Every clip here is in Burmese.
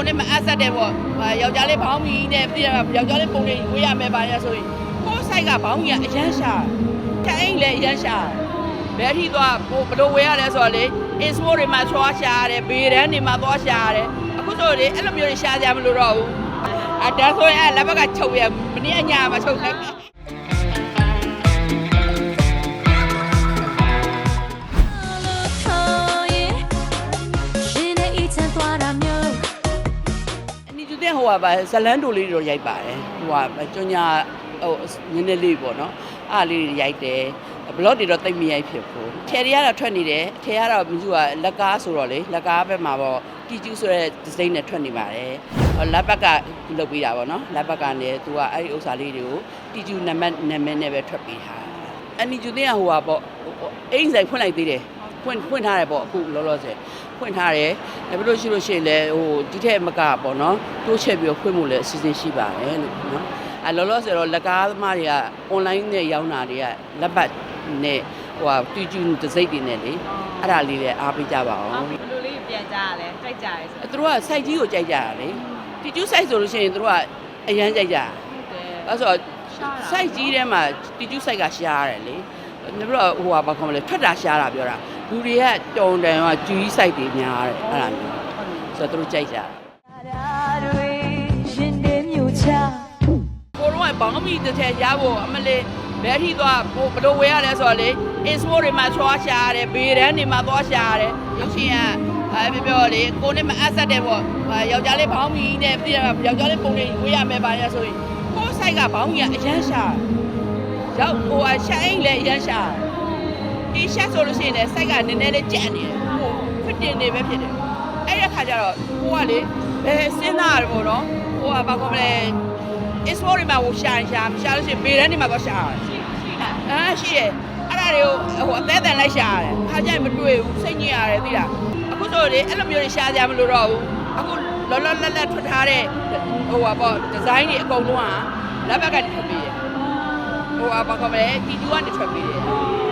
ကိုနဲ့မအပ်ဆက်တဲ့ပေါ့ယောက်ျားလေးဘောင်းမီနဲ့ပြည်ရယောက်ျားလေးပုံလေးဝေးရမယ်ပါရဆိုရင်ကိုယ်ဆိုင်ကဘောင်းမီကအရန်ရှာတယ်အိမ်လည်းအရန်ရှာတယ်ဘယ်အထိသွားဘလို့ဝေးရလဲဆိုတော့လေ insport တွေမှာချွားရှာရတယ်ဘေးရန်တွေမှာသွားရှာရတယ်အခုဆိုလေအဲ့လိုမျိုးတွေရှာကြမလို့တော့ဘူးအဒါဆိုရင်အဲ့လက်ဘက်ကချုပ်ရမနေ့အညာမှာချုပ်တယ် ကျတဲ့ဟိုကပါဇလန်းတိုလေးတွေတော့ရိုက်ပါတယ်ဟိုကကျွညာဟိုနည်းနည်းလေးပေါ့နော်အားလေးတွေရိုက်တယ်ဘလော့တွေတော့တိတ်မရိုက်ဖြစ်ဘူးထယ်တွေကတော့ထွက်နေတယ်ထယ်ကတော့မြစုကလက်ကားဆိုတော့လေလက်ကားဘက်မှာပေါ့တီကျူဆိုတဲ့ဒီဇိုင်းနဲ့ထွက်နေပါတယ်ဟိုလက်ဘက်ကလုတ်ပေးတာပေါ့နော်လက်ဘက်ကနေသူကအဲ့ဒီဥစ္စာလေးတွေကိုတီကျူနံပါတ်နာမည်နဲ့ပဲထွက်ပေးထားအနီကျတဲ့ဟိုကပေါ့အိမ်ဆိုင်ဖွင့်လိုက်သေးတယ် ဖွင့်ဖွင့်ထားတယ်ပေါ့အခုလောလောဆယ်ဖွင့်ထားတယ်ဒါပြလို့ရှိလို့ရှိရင်လည်းဟိုဒီထက်မကပေါ့နော်တိုးချက်ပြီးတော့ဖွင့်မှုလည်းအစီအစဉ်ရှိပါတယ်လို့နော်အဲလောလောဆယ်တော့လက်ကားသမားတွေက online နဲ့ရောင်းတာတွေကလက်ပတ်နဲ့ဟိုဟာတူကျူတစိမ့်တွေနဲ့လေအဲ့ဒါလေးလည်းအားပေးကြပါအောင်ဘယ်လိုလေးပြန်ကြရလဲကြိုက်ကြရဲဆိုသူတို့က site ကြီးကိုကြိုက်ကြတာလေတူကျူ site ဆိုလို့ရှိရင်သူတို့ကအရန်ကြိုက်ကြတာတယ်အဲ့ဆိုတော့ရှားတာ site ကြီးထဲမှာတူကျူ site ကရှားရတယ်လေဒါပြတော့ဟိုဟာဘာခေါ်မလဲထွက်တာရှားတာပြောတာ လူတွေကတုံတန်ကကျူကြီး site တွေများတယ်အဲ့ဒါမျိုးဆိုတော့သူတို့ကြိုက်ကြတာတွေရှင်တဲ့မြို့ချကိုတော့ဘောင်းမီတစ်ထည်ရဖို့အမလေးဘယ်အထိသွားဘဘလို့ဝယ်ရလဲဆိုတော့လေ insport တွေမှာချွားရှာရတယ်ဘေးရန်တွေမှာသွားရှာရတယ်ရုပ်ရှင်ကအဲပြောပြောလေကိုနဲ့မအပ်ဆက်တဲ့ပေါ့ယောက်ျားလေးဘောင်းမီနဲ့ပြည်ရယောက်ျားလေးပုံလေးဝေးရမယ်ပါရဆိုရင်ကိုယ်ဆိုင်ကဘောင်းမီကအရန်ရှာရောက်ဟိုအရှာအိမ်လည်းအရန်ရှာ ဒီရှာဆိုလို့ရှိရင်လည်းစိုက်ကနည်းနည်းလေးကြက်နေတယ်ဟိုဖစ်တင်နေပဲဖြစ်တယ်အဲ့ဒီအခါကျတော့ကိုကလေဘယ်စဉ်းစားရပေါ့နော်ဟိုကဘာကောမလဲ export တွေမှာဟိုရှာရင်ရှာရှာလို့ရှိရင်ဘေးရန်တွေမှာတော့ရှာရတယ်ရှိရှိတာအာရှိတယ်အဲ့ဒါတွေကိုဟိုအသေးအံလိုက်ရှာရတယ်ခါကြရင်မတွေ့ဘူးစိတ်ညစ်ရတယ်သိလားအခုဆိုလေအဲ့လိုမျိုးတွေရှာကြမလို့တော့ဘူးအခုလောလောလတ်လတ်ထွက်ထားတဲ့ဟိုဟာပေါ့ဒီဇိုင်းတွေအကုန်လုံးကလက်ဘက်ကထွက်ပြီးတယ်ဟိုဟာဘာကောမလဲတီတူကနေထွက်ပြီးတယ်ဟိုကကို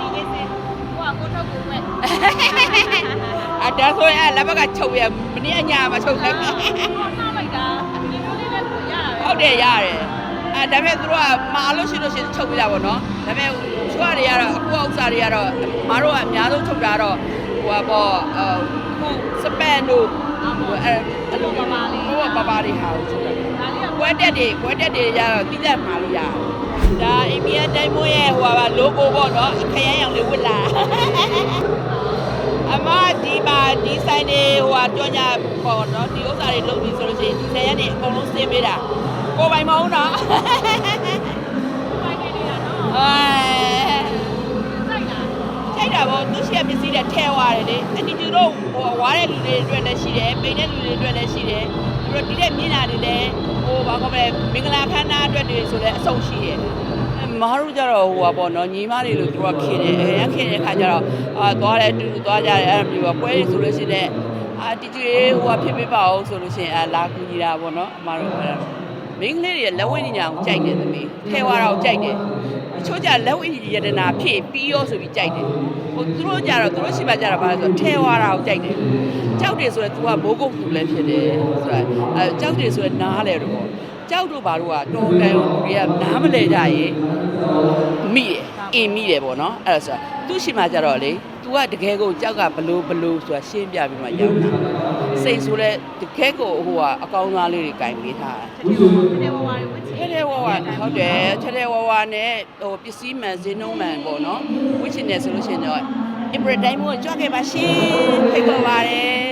ဒီလေးစင်ဟိုကကိုထုတ်ကိုမဲ့အဒါဆိုရင်အဲ့လက်ဘက်ကချုပ်ရမနေ့အညာမှာချုပ်တယ်ဟောထားလိုက်တာဒီလိုလေးလည်းကိုရတာပဲဟုတ်တယ်ရတယ်အဲဒါပေမဲ့သူတို့ကမာလို့ရှိလို့ရှိရင်ချုပ်ပြတာပေါ့နော်ဒါပေမဲ့ချွားတွေကတော့အခုဥစ္စာတွေကတော့မတို့ကအများဆုံးချုပ်တာတော့ဟိုပါပေါ့အခုစပန်တို့ဟိုအဲအဲ့လိုပါပါလေးဟိုပါပါလေးဟာကိုချုပ်တာဒါလေးကကွဲတက်တွေကွဲတက်တွေရတော့တိကျမှာလို့ရတယ် ဒါအိမ်မီယာတိုင်းမွေးရဲ့ဟိုပါ logo ပေါ့နော်ခရမ်းရောင်လေးဝစ်လာအမဒီပါဒီဆိုင်တွေဟိုဟာကြောညာပေါ့နော်ဒီဥစ္စာတွေလုပ်ပြီးဆိုလို့ရှိရင်ဒီဆိုင်ရနေအကုန်လုံးစင်ပေးတာကိုယ်ပိုင်မဟုတ်နော်ပိုင်နေနေတာနော်အဲစိုက်တာထိုက်တာပေါ့သူရှိရပစ္စည်းတွေထဲသွားတယ်လေအနီတူတို့ဟိုဝါတဲ့လူတွေအတွက်လည်းရှိတယ်ပိန်တဲ့လူတွေအတွက်လည်းရှိတယ် ပြီးတော့ဒီတဲ့မြင်တာတွေလည်းဟိုဘာခေါ်မလဲမင်္ဂလာခမ်းနားအတွက်တွေဆိုလည်းအဆုံးရှိတယ်မဟာတို့ကြတော့ဟိုပါပေါ့နော်ညီမတွေလို့သူကခင်တယ်အဲရခင်တဲ့ခါကျတော့အာသွားတယ်အတူတူသွားကြတယ်အဲ့လိုမျိုးပဲပွဲတွေဆိုလို့ရှိရင်အာတီတူရေးဟိုကဖြစ်ဖြစ်ပါအောင်ဆိုလို့ရှိရင်အာလာကူညီတာပေါ့နော်အမတို့အဲ့ဒါမင်းကလေးတွေလက်ဝဲညာအောင်ကြိုက်တယ်သမီးထဲဝါတော့ကြိုက်တယ်တ ချို့ကြလက်ဝိရတနာဖြည့်ပြီးရောဆိုပြီးကြိုက်တယ်ဟိုသူတို့ကြတော့သူတို့ရှိမှကြတော့ဘာလဲဆိုတော့ထဲဝါတာကိုကြိုက်တယ်ကြောက်တယ်ဆိုတော့ तू ကဘိုးကုတ်သူလည်းဖြစ်တယ်ဆိုတော့အဲကြောက်တယ်ဆိုတော့နားလဲတော့ပေါ့ကြောက်တို့ဘာတို့ကတော်တန်လူတွေကနားမလဲကြရင်မိတယ်အင်းမိတယ်ပေါ့နော်အဲ့ဒါဆိုတော့သူရှိမှကြတော့လေ तू ကတကယ်ကိုကြောက်ကဘလို့ဘလို့ဆိုတာရှင်းပြပြီးမှရောက်တာစိတ်ဆိုလဲတကယ်ကိုဟိုကအကောင်းသားလေးတွေကင်ပေးထားတာတယ်ဝါဝါတွေဝတ်ချထဲထဲဝါဝါဟုတ်တယ်ထဲထဲဝါဝါနဲ့ဟိုပစ္စည်းမှန်ဈေးနှုန်းမှန်ပေါ့နော်ဝစ်ချင်တယ်ဆိုလို့ရှိရင်တော့ April time ကိုကြွခဲ့ပါရှင်ဖိတ်ခေါ်ပါတယ်